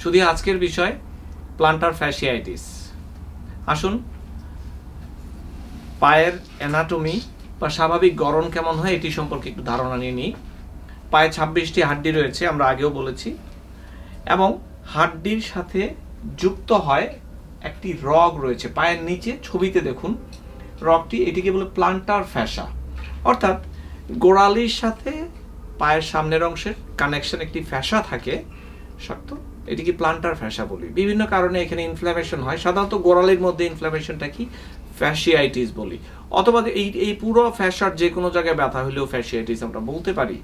শুধু আজকের বিষয় প্লান্টার ফ্যাসিয়াইটিস আসুন, পায়ের অ্যানাটমি বা স্বাভাবিক গড়ন কেমন হয় এটি সম্পর্কে একটু ধারণা নিয়ে নিই। পায়ে ছাব্বিশটি হাড্ডি রয়েছে, আমরা আগেও বলেছি। এবং হাড্ডির সাথে যুক্ত হয় একটি রগ রয়েছে, পায়ের নিচে ছবিতে দেখুন। রগটি এটিকে বলে প্লান্টার ফ্যাসা অর্থাৎ গোড়ালির সাথে পায়ের সামনের অংশের কানেকশন একটি ফ্যাসা থাকে, শক্ত। এটিকে প্লান্টার ফ্যাসা বলি? বিভিন্ন কারণে এখানে ইনফ্ল্যামেশন হয়। সাধারণত গোড়ালির মধ্যে ইনফ্ল্যামেশনটা কি? ফ্যাসিয়াইটিস বলি। অথবা এই এই পুরো ফ্যাসার যে কোনো জায়গায় ব্যথা হলেও ফ্যাসিয়াইটিস আমরা বলতে পারি।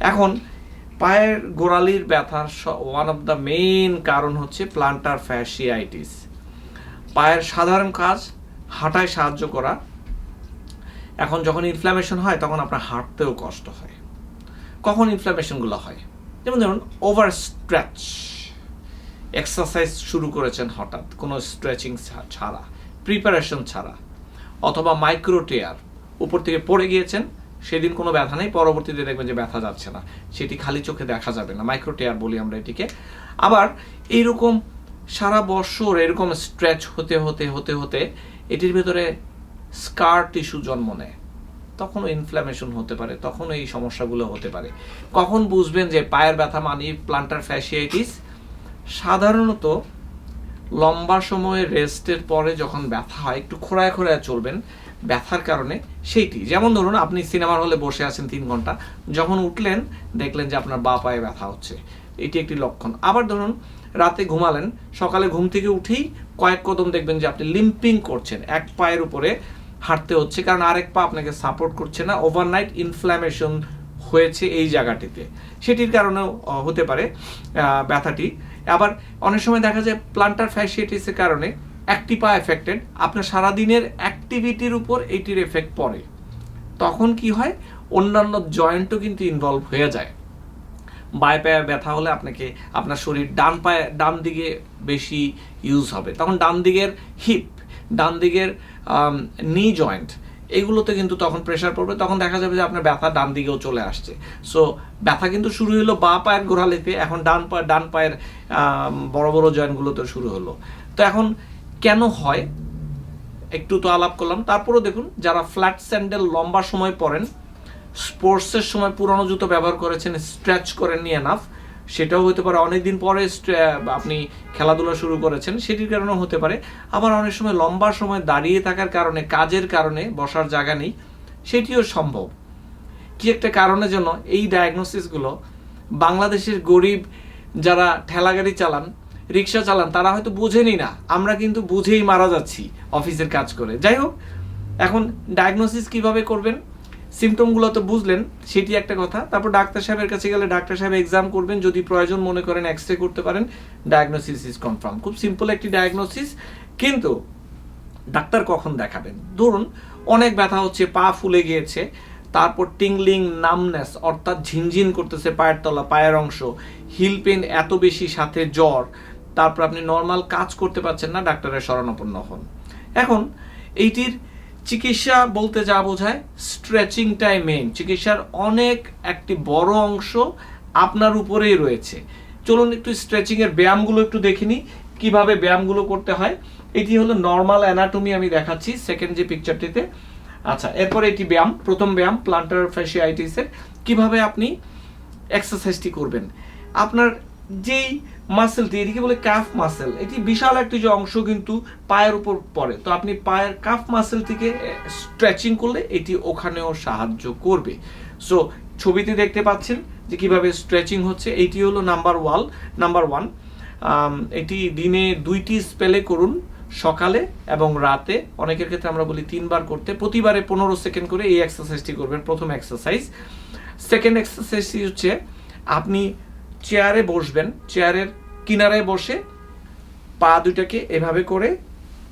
এখন, পায়ের গোড়ালির ব্যথার ওয়ান অফ দ্য মেইন কারণ হচ্ছে প্লান্টার ফ্যাসিয়াইটিস পায়ের সাধারণ কাজ, হাঁটায় সাহায্য করা। এখন যখন ইনফ্ল্যামেশন হয়, তখন আপনার হাঁটতেও কষ্ট হয়। কখন ইনফ্ল্যামেশনগুলো হয়? যেমন ধরুন ওভার স্ট্রেচ এক্সারসাইজ শুরু করেছেন হঠাৎ, কোনো স্ট্রেচিং ছাড়া প্রিপারেশন ছাড়া, অথবা মাইক্রোটেয়ার উপর থেকে পড়ে গিয়েছেন, সেদিন কোনো ব্যথা নেই, পরবর্তীতে দেখবেন যে ব্যথা যাচ্ছে না, সেটি খালি চোখে দেখা যাবে না মাইক্রোটেয়ার বলি আমরা এটিকে। আবার এইরকম সারা বছর এরকম স্ট্রেচ হতে হতে হতে হতে, এটির ভেতরে স্কার টিস্যু জন্ম নেয়। তখনও ইনফ্ল্যামেশন হতে পারে, তখনও এই সমস্যাগুলো হতে পারে। কখন বুঝবেন যে পায়ের ব্যথা মানে প্লান্টার ফ্যাসিয়াইটিস সাধারণত লম্বা সময়ে রেস্টের পরে যখন ব্যথা হয়, একটু খোঁড়ায় খোঁড়ায় চলবেন, ব্যথার কারণে সেইটি। যেমন ধরুন, আপনি সিনেমার হলে বসে আছেন তিন ঘণ্টা, যখন উঠলেন, দেখলেন যে আপনার বা পায়ে ব্যথা হচ্ছে। এটি একটি লক্ষণ। আবার ধরুন, রাতে ঘুমালেন, সকালে ঘুম থেকে উঠেই কয়েক কদম দেখবেন যে আপনি লিম্পিং করছেন। এক পায়ের উপরে হাঁটতে হচ্ছে, কারণ আরেক পা আপনাকে সাপোর্ট করছে না। ওভারনাইট ইনফ্ল্যামেশন হয়েছে এই জায়গাটিতে। সেটির কারণেও হতে পারে ব্যথাটি। আবার অনেক সময় দেখা যায় প্লান্টার ফ্যাসিয়াটিসের কারণে একটি পা এফেক্টেড আপনার সারাদিনের অ্যাক্টিভিটির উপর এইটির এফেক্ট পড়ে। তখন কি হয়? অন্যান্য জয়েন্টও কিন্তু ইনভলভ হয়ে যায়। বায় পায়ে ব্যথা হলে আপনাকে আপনার শরীর ডান পায়ে, ডান দিকে বেশি ইউজ হবে। তখন ডান দিকের হিপ ডান দিকের নি জয়েন্ট এগুলোতে কিন্তু তখন প্রেশার পড়বে, তখন দেখা যাবে যে আপনার ব্যথা ডান দিকেও চলে আসছে। সো ব্যথা কিন্তু শুরু হলো বা পায়ের গোড়ালিতে এখন ডান পা, ডান পায়ের বড় বড় জয়েন্টগুলোতে শুরু হলো। তো এখন কেন হয়? একটু তো আলাপ করলাম। তারপরেও দেখুন, যারা ফ্ল্যাট স্যান্ডেল লম্বা সময় পরেন স্পোর্টসের সময় পুরনো জুতো ব্যবহার করেছেন স্ট্রেচ করেননি এনাফ সেটাও হতে পারে। অনেকদিন পরে আপনি খেলাধুলা শুরু করেছেন, সেটির কারণেও হতে পারে। আবার অনেক সময় লম্বা সময় দাঁড়িয়ে থাকার কারণে, কাজের কারণে বসার জায়গা নেই, সেটিও সম্ভব। কি একটা কারণে জন্য এই ডায়াগনোসিসগুলো বাংলাদেশের গরিব যারা ঠেলাগাড়ি চালান, রিক্সা চালান, তারা হয়তো বুঝেনি না। আমরা কিন্তু বুঝেই মারা যাচ্ছি অফিসের কাজ করে। যাই হোক, এখন ডায়াগনোসিস কীভাবে করবেন? সিমটমগুলো তো বুঝলেন, সেটি একটা কথা। তারপর ডাক্তার সাহেবের কাছে গেলে ডাক্তার সাহেব এক্সাম করবেন, যদি প্রয়োজন মনে করেন এক্স রে করতে পারেন ডায়াগনোসিস ইজ কনফার্ম খুব সিম্পল একটি ডায়াগনোসিস কিন্তু ডাক্তার কখন দেখাবেন? ধরুন, অনেক ব্যথা হচ্ছে, পা ফুলে গিয়েছে, তারপর টিংলিং নামনেস অর্থাৎ ঝিনঝিন করতেছে পায়ের তলা, পায়ের অংশ হিল পেন এত বেশি, সাথে জ্বর, তারপর আপনি নর্মাল কাজ করতে পারছেন না, ডাক্তারের শরণাপন্ন হন। এখন, এইটির চিকিৎসা বলতে যা বোঝায় স্ট্রেচিংটাই মেইন চিকিৎসার অনেক একটি বড় অংশ আপনার উপরেই রয়েছে। চলুন একটু স্ট্রেচিং এর ব্যায়ামগুলো একটু দেখিনি কীভাবে ব্যায়ামগুলো করতে হয়। এটি হলো নর্মাল অ্যানাটমি আমি দেখাচ্ছি সেকেন্ড যে পিকচারটিতে আচ্ছা এরপর এটি ব্যায়াম, প্রথম ব্যায়াম প্লান্টার ফ্যাসিয়াইটিসের কীভাবে আপনি এক্সারসাইজটি করবেন? আপনার যেই মাসেলটি এটিকে বলে কাফ মাসেল এটি বিশাল একটি যে অংশ কিন্তু পায়ের উপর পড়ে। তো আপনি পায়ের কাফ মাসেলটিকে স্ট্রেচিং করলে এটি ওখানেও সাহায্য করবে। সো ছবিতে দেখতে পাচ্ছেন যে কীভাবে স্ট্রেচিং হচ্ছে। এইটি হলো নাম্বার ওয়াল নাম্বার ওয়ান এটি দিনে দুইটি স্পেলে করুন, সকালে এবং রাতে। অনেকের ক্ষেত্রে আমরা বলি তিনবার করতে। প্রতিবারে পনেরো সেকেন্ড করে এই এক্সারসাইজটি করবেন, প্রথম এক্সারসাইজ সেকেন্ড এক্সারসাইজটি হচ্ছে, আপনি চেয়ারে বসবেন, চেয়ারের কিনারে বসে পা দুইটাকে এভাবে করে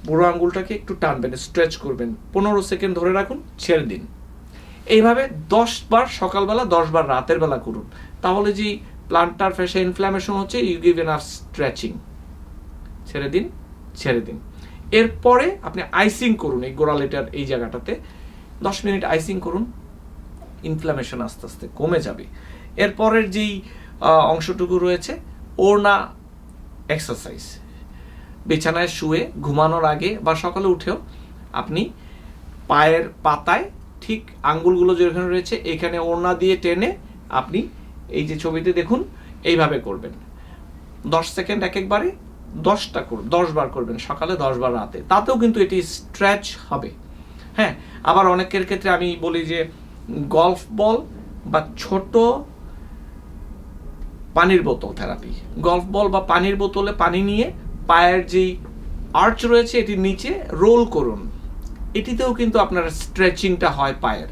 বুড়ো আঙ্গুলটাকে একটু টানবেন স্ট্রেচ করবেন। পনেরো সেকেন্ড ধরে রাখুন, ছেড়ে দিন। এইভাবে দশ বার সকালবেলা, দশ বার রাতের বেলা করুন। তাহলে যে প্লান্টার ফ্যাশা ইনফ্ল্যামেশন হচ্ছে ইউ গিভ এন আর স্ট্রেচিং ছেড়ে দিন ছেড়ে দিন। এরপরে আপনি আইসিং করুন, এই গোড়ালিটার এই জায়গাটাতে। দশ মিনিট আইসিং করুন ইনফ্লামেশন আস্তে আস্তে কমে যাবে। এরপরের যেই অংশটুকু রয়েছে। ওড়না এক্সারসাইজ বিছানায় শুয়ে ঘুমানোর আগে বা সকালে উঠেও আপনি পায়ের পাতায় ঠিক আঙ্গুলগুলো যেখানে রয়েছে, এখানে ওড়না দিয়ে টেনে আপনি এই যে ছবিতে দেখুন, এইভাবে করবেন। দশ সেকেন্ড এক একবারে, দশটা করুন, দশ বার করবেন, সকালে দশ বার রাতে। তাতেও কিন্তু এটি স্ট্রেচ হবে। হ্যাঁ আবার অনেকের ক্ষেত্রে আমি বলি যে গলফ বল বা ছোট পানির বোতল থেরাপি গল্ফ বল বা পানির বোতলে পানি নিয়ে পায়ের যেই আর্চ রয়েছে, এটির নিচে রোল করুন। এটিতেও কিন্তু আপনার স্ট্রেচিংটা হয় পায়ের।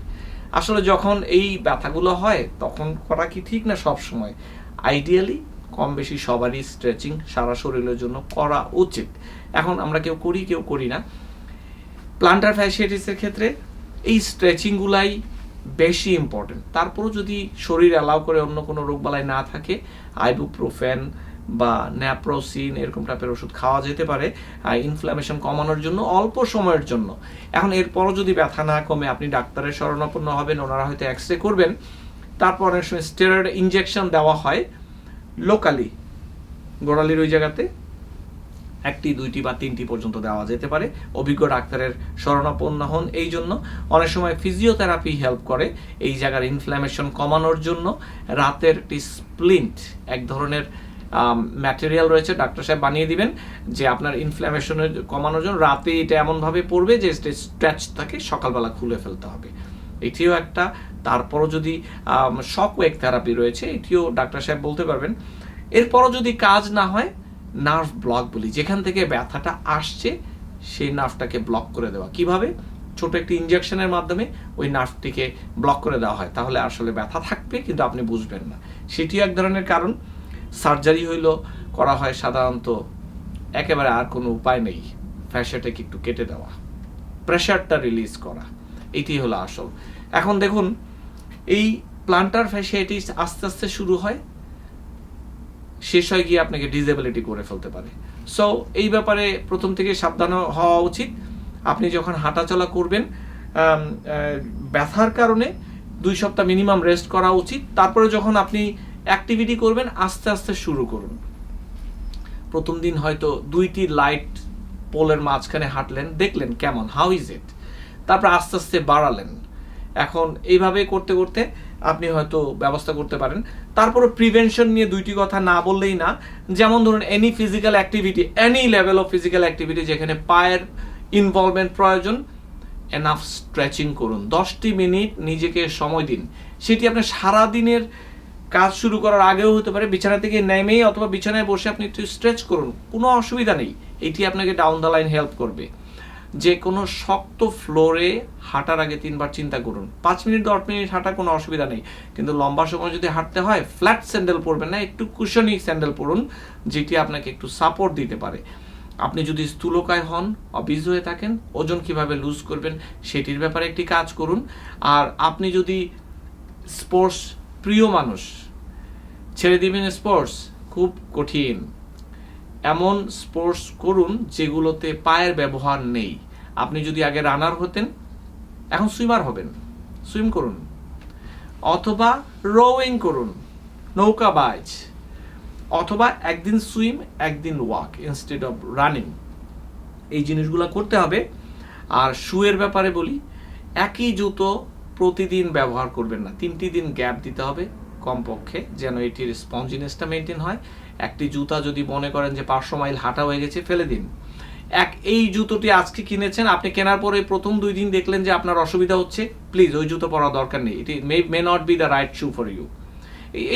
আসলে যখন এই ব্যথাগুলো হয়, তখন করা কি ঠিক না সব সময় আইডিয়ালি কম বেশি সবারই স্ট্রেচিং সারা শরীরের জন্য করা উচিত। এখন আমরা কেউ করি কেউ করি না। প্লান্টার ফ্যাসিয়াটিসের ক্ষেত্রে এই স্ট্রেচিংগুলাই বেশি ইম্পর্টেন্ট তারপরও যদি শরীর অ্যালাউ করে অন্য কোনো রোগবালাই না থাকে আইবুপ্রোফেন বা ন্যাপ্রোসিন এরকম টাইপের ওষুধ খাওয়া যেতে পারে ইনফ্লামেশন কমানোর জন্য অল্প সময়ের জন্য। এখন এরপরও যদি ব্যথা না কমে, আপনি ডাক্তারের শরণাপন্ন হবেন, ওনারা হয়তো এক্স রে করবেন। তারপর অনেক সময় স্টেরয়েড ইনজেকশন দেওয়া হয় লোকালি গোড়ালির ওই জায়গাতে। একটি, দুইটি বা তিনটি পর্যন্ত দেওয়া যেতে পারে। অভিজ্ঞ ডাক্তারের শরণাপন্ন হন এই জন্য। অনেক সময় ফিজিওথেরাপি হেল্প করে এই জায়গার ইনফ্ল্যামেশন কমানোর জন্য। রাতের একটি স্প্লিন্ট এক ধরনের ম্যাটেরিয়াল রয়েছে, ডাক্তার সাহেব বানিয়ে দিবেন, যে আপনার ইনফ্ল্যামেশনের কমানোর জন্য। রাতে এটা এমনভাবে পড়বে যে স্ট্রেচ থাকে সকালবেলা খুলে ফেলতে হবে। এটিও একটা। তারপরও যদি শক ওয়েক থেরাপি রয়েছে, এটিও ডাক্তার সাহেব বলতে পারবেন। এরপরও যদি কাজ না হয় নার্ভ ব্লক বলি, যেখান থেকে ব্যথাটা আসছে, সেই নার্ভটাকে ব্লক করে দেওয়া। কীভাবে? ছোট একটি ইনজেকশনের মাধ্যমে ওই নার্ভটিকে ব্লক করে দেওয়া হয়। তাহলে আসলে ব্যথা থাকবে, কিন্তু আপনি বুঝবেন না। সেটিও এক ধরনের কারণ। সার্জারি হইল, করা হয় সাধারণত একেবারে আর কোনো উপায় নেই। ফ্যাশাটাকে একটু কেটে দেওয়া। প্রেশারটা রিলিজ করা। এটি হলো আসল। এখন দেখুন, এই প্লান্টার ফ্যাসিয়াটিস আস্তে আস্তে শুরু হয়। শেষ হয়ে গিয়ে আপনাকে ডিসেবিলিটি করে ফেলতে পারে। সো এই ব্যাপারে প্রথম থেকে সাবধান হওয়া উচিত। আপনি যখন হাঁটাচলা করবেন ব্যথার কারণে দুই সপ্তাহ মিনিমাম রেস্ট করা উচিত। তারপরে যখন আপনি অ্যাক্টিভিটি করবেন, আস্তে আস্তে শুরু করুন। প্রথম দিন হয়তো দুইটি লাইট পোলের মাঝখানে হাঁটলেন, দেখলেন কেমন হাউ ইজ ইট তারপর আস্তে আস্তে বাড়ালেন। এখন এইভাবে করতে করতে আপনি হয়তো ব্যবস্থা করতে পারেন। তারপরে প্রিভেনশন নিয়ে দুইটি কথা না বললেই না। যেমন ধরুন any physical activity any level of physical activity যেখানে পায়ের ইনভলভমেন্ট প্রয়োজন এনাফ স্ট্রেচিং করুন। দশটি মিনিট নিজেকে সময় দিন। সেটি আপনার সারাদিনের কাজ শুরু করার আগেও হতে পারে। বিছানা থেকে নেমেই অথবা বিছানায় বসে আপনি একটু স্ট্রেচ করুন। কোনো অসুবিধা নেই। এটি আপনাকে ডাউন দ্য লাইন হেল্প করবে। যে কোনো শক্ত ফ্লোরে হাঁটার আগে তিনবার চিন্তা করুন। পাঁচ মিনিট, দশ মিনিট হাঁটা কোনো অসুবিধা নেই। কিন্তু লম্বা সময় যদি হাঁটতে হয় ফ্ল্যাট স্যান্ডেল পরবেন না, একটু কুশনি স্যান্ডেল পরুন, যেটি আপনাকে একটু সাপোর্ট দিতে পারে। আপনি যদি স্থূলকায় হন, অবিজ হয়ে থাকেন, ওজন কীভাবে লুজ করবেন, সেটির ব্যাপারে একটি কাজ করুন। আর আপনি যদি স্পোর্টস প্রিয় মানুষ, ছেড়ে দিবেন স্পোর্টস খুব কঠিন। এমন স্পোর্টস করুন যেগুলোতে পায়ের ব্যবহার নেই। আপনি যদি আগে রানার হতেন, এখন সুইমার হবেন। সুইম করুন। অথবা রোয়িং করুন। নৌকা বাইচ। অথবা একদিন সুইম, একদিন ওয়াক ইনস্টেড অফ রানিং। এই জিনিসগুলো করতে হবে। আর শুয়ের ব্যাপারে বলি, একই জুতো প্রতিদিন ব্যবহার করবেন না। তিনটি দিন গ্যাপ দিতে হবে। কমপক্ষে যেন এটির স্পঞ্জিনেসটা মেনটেন হয়। একটি জুতা যদি মনে করেন যে পাঁচশো মাইল হাঁটা হয়ে গেছে, ফেলে দিন। এক, এই জুতোটি আজকে কিনেছেন, আপনি কেনার পরে প্রথম দুই দিন দেখলেন যে আপনার অসুবিধা হচ্ছে। প্লিজ ওই জুতো পরা দরকার নেই। It may may not be the right shoe for you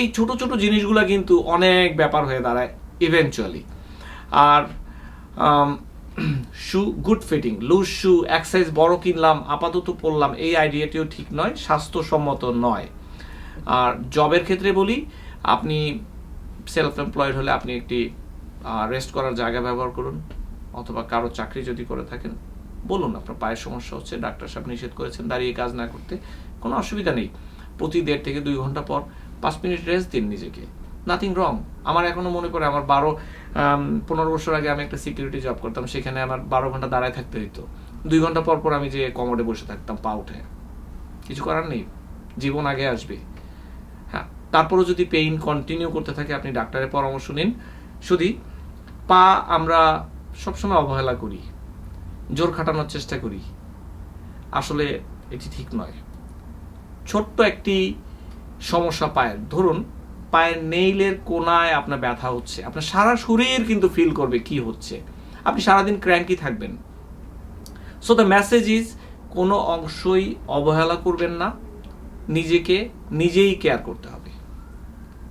এই ছোট ছোট জিনিসগুলো কিন্তু অনেক ব্যাপার হয়ে দাঁড়ায় ইভেনচুয়ালি আর shoe good fitting loose shoe এক বড় কিনলাম, আপাতত পড়লাম এই আইডিয়াটিও ঠিক নয়, স্বাস্থ্যসম্মত নয়। আর জবের ক্ষেত্রে বলি, আপনি সেলফ এমপ্লয়েড হলে আপনি একটি রেস্ট করার জায়গা ব্যবহার করুন, অথবা কারও চাকরি যদি করে থাকেন, বলুন আপনার পায়ের সমস্যা হচ্ছে, ডাক্তার সাহেব নিষেধ করেছেন, দাঁড়িয়ে কাজ না করতে, কোনো অসুবিধা নেই। প্রতি দেড় থেকে দুই ঘণ্টা পর পাঁচ মিনিট রেস্ট দিন নিজেকে। নাথিং রং আমার এখনও মনে করে আমার বারো পনেরো বছর আগে আমি একটা সিকিউরিটি জব করতাম, সেখানে আমার বারো ঘণ্টা দাঁড়ায় থাকতে হইতো। দুই ঘণ্টা পর পর আমি যে কমোডে বসে থাকতাম, পা উঠে কিছু করার নেই। জীবন আগে আসবে। তারপরও যদি পেইন কন্টিনিউ করতে থাকে, আপনি ডাক্তারের পরামর্শ নিন। শুধু পা আমরা সবসময় অবহেলা করি, জোর খাটানোর চেষ্টা করি। আসলে এটি ঠিক নয়। ছোট্ট একটি সমস্যা পায়ের। ধরুন, পায়ের নেইলের কোনায় আপনার ব্যথা হচ্ছে। আপনার সারা শরীর কিন্তু ফিল করবে কি হচ্ছে। আপনি সারাদিন ক্র্যাঙ্কি থাকবেন। সো দ্য মেসেজ ইজ কোনো অংশই অবহেলা করবেন না। নিজেকে নিজেই কেয়ার করতে হবে।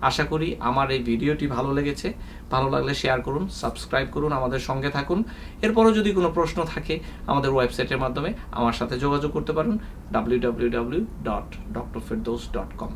আশা করি আমার এই ভিডিওটি ভালো লেগেছে। ভালো লাগলে শেয়ার করুন সাবস্ক্রাইব করুন আমাদের সঙ্গে থাকুন। এরপরও যদি কোনো প্রশ্ন থাকে আমাদের ওয়েবসাইটের মাধ্যমে আমার সাথে যোগাযোগ করতে পারেন। W W W dot doctor dot com